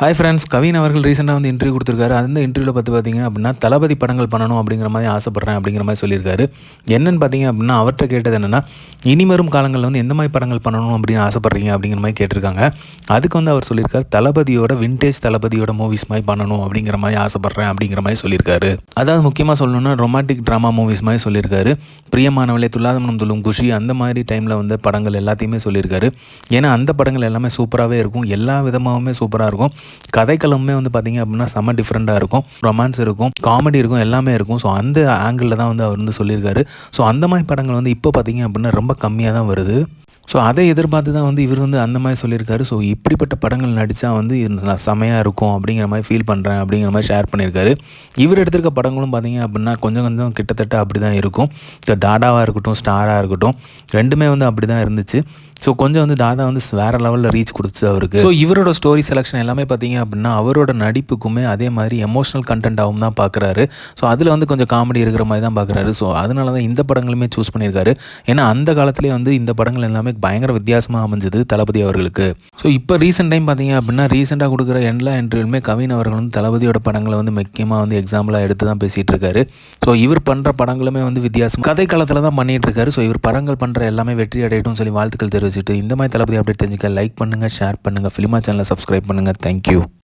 Hi friends Kavin அவர்கள் ரீசெண்டாக வந்து இன்டர்வியூ கொடுத்துருக்காரு. அந்த இன்டர்வியூவில் பார்த்து பார்த்தீங்க அப்படின்னா தளபதி படங்கள் பண்ணணும் அப்படிங்கிற மாதிரி ஆசைப்பட்றேன் அப்படிங்கிற மாதிரி சொல்லியிருக்காரு. என்னென்னு பார்த்தீங்க அப்படின்னா அவர்கிட்ட கேட்டது என்னென்னா இனிவரும் காலங்களில் வந்து எந்த மாதிரி படங்கள் பண்ணணும் அப்படின்னு ஆசைப்பட்றீங்க அப்படிங்கிற மாதிரி கேட்டிருக்காங்க. அதுக்கு வந்து அவர் சொல்லியிருக்காரு தளபதியோட விண்டேஜ் தளபதியோட மூவிஸ் மாதிரி பண்ணணும் அப்படிங்கிற மாதிரி ஆசைப்பட்றேன் அப்படிங்கிற மாதிரி சொல்லியிருக்காரு. அதாவது முக்கியமாக சொல்லணும்னா ரொமான்டிக் ட்ராமா மூவிஸ் மாதிரி சொல்லியிருக்காரு. பிரியமானவளே துல்லாதமனம் துள்ளும் குஷி அந்த மாதிரி டைமில் வந்து படங்கள் எல்லாத்தையுமே சொல்லியிருக்காரு. ஏன்னா அந்த படங்கள் எல்லாமே சூப்பராகவே இருக்கும். எல்லா விதமாகவுமே சூப்பராக இருக்கும். கதைக்களமுமே வந்து பார்த்திங்க அப்படின்னா செம்ம டிஃப்ரெண்ட்டாக இருக்கும். ரொமான்ஸ் இருக்கும் காமெடி இருக்கும் எல்லாமே இருக்கும். ஸோ அந்த ஆங்கிளில் தான் வந்து அவர் வந்து சொல்லியிருக்காரு. ஸோ அந்த மாதிரி படங்கள் வந்து இப்போ பார்த்திங்க அப்படின்னா ரொம்ப கம்மியாக தான் வருது. ஸோ அதை எதிர்பார்த்து தான் வந்து இவர் வந்து அந்த மாதிரி சொல்லியிருக்காரு. ஸோ இப்படிப்பட்ட படங்கள் நடித்தா வந்து செமையாக இருக்கும் அப்படிங்கிற மாதிரி ஃபீல் பண்ணுறேன் அப்படிங்கிற மாதிரி ஷேர் பண்ணியிருக்காரு. இவர் எடுத்திருக்க படங்களும் பார்த்தீங்க அப்படின்னா கொஞ்சம் கொஞ்சம் கிட்டத்தட்ட அப்படி தான் இருக்கும். ஸோ டாடாவாக இருக்கட்டும் ஸ்டாராக இருக்கட்டும் ரெண்டுமே வந்து அப்படி தான் இருந்துச்சு. ஸோ கொஞ்சம் வந்து தாதா வந்து வேறு லெவலில் ரீச் கொடுத்துச்சு அவருக்கு. ஸோ இவரோட ஸ்டோரி செலெக்ஷன் எல்லாமே பார்த்தீங்க அப்படின்னா அவரோட நடிப்புக்குமே அதே மாதிரி எமோஷனல் கண்டென்ட்டாகவும் தான் பார்க்குறாரு. ஸோ அதில் வந்து கொஞ்சம் காமெடி இருக்கிற மாதிரி தான் பார்க்குறாரு. ஸோ அதனால தான் இந்த படங்களுமே சூஸ் பண்ணியிருக்காரு. ஏன்னா அந்த காலத்துலேயே வந்து இந்த படங்கள் எல்லாமே பயங்கர வித்தியாசமாக அமைஞ்சது தளபதி அவர்களுக்கு. ஸோ இப்போ ரீசெண்ட் டைம் பார்த்தீங்க அப்படின்னா ரீசெண்டாக கொடுக்குற எல்லா இன்டர்வியூலுமே கவின் அவர்கள் வந்து தளபதியோட படங்களை வந்து முக்கியமாக வந்து எக்ஸாம்பிளாக எடுத்து தான் பேசிகிட்டு இருக்காரு. ஸோ இவர் பண்ணுற படங்களுமே வந்து வித்தியாசம். கதை காலத்தில் தான் பண்ணிட்டு இருக்காரு. ஸோ இவர் படங்கள் பண்ணுற எல்லாமே வெற்றி அடையட்டும் சொல்லி வாழ்த்துக்கள் தெரிவிச்சுட்டு இந்த மாதிரி தளபதி அப்டேட் தெரிஞ்சுக்க லைக் பண்ணுங்கள் ஷேர் பண்ணுங்கள் ஃபிலிமா சேனலை சப்ஸ்கிரைப் பண்ணுங்கள் தேங்க்யூ